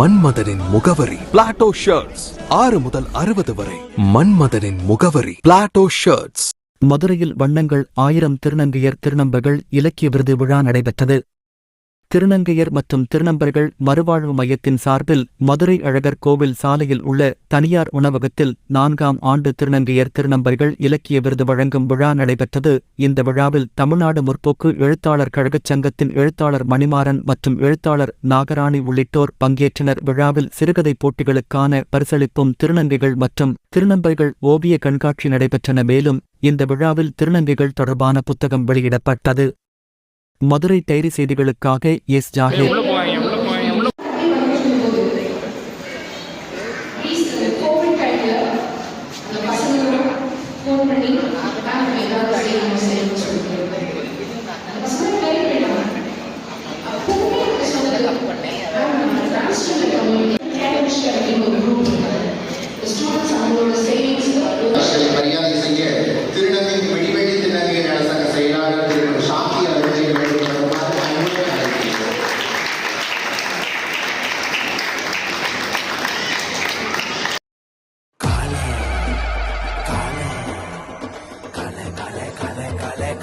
மன்மதனின் முகவரி. Plato shirts ஆறு முதல் அறுபது வரை. மன்மதனின் முகவரி. பிளாட்டோ ஷர்ட்ஸ் மதுரையில் வண்ணங்கள் ஆயிரம் திருநங்கையர் திருநம்பர்கள் இலக்கிய விருது விழா நடைபெற்றது. திருநங்கையர் மற்றும் திருநம்பர்கள் மறுவாழ்வு மையத்தின் சார்பில் மதுரை அழகர் கோவில் சாலையில் உள்ள தனியார் உணவகத்தில் நான்காம் ஆண்டு திருநங்கையர் திருநம்பர்கள் இலக்கிய விருது வழங்கும் விழா நடைபெற்றது. இந்த விழாவில் தமிழ்நாடு முற்போக்கு எழுத்தாளர் கழகச் சங்கத்தின் எழுத்தாளர் மணிமாறன் மற்றும் எழுத்தாளர் நாகராணி உள்ளிட்டோர் பங்கேற்றனர். விழாவில் சிறுகதை போட்டிகளுக்கான பரிசளிப்பும் திருநங்கைகள் மற்றும் திருநம்பர்கள் ஓவிய கண்காட்சி நடைபெற்றன. மேலும் இந்த விழாவில் திருநங்கைகள் தொடர்பான புத்தகம் வெளியிடப்பட்டது. மதுரை டைரி செய்திகளுக்காக எஸ் ஜாகிர். பண்ணி ஏதாவது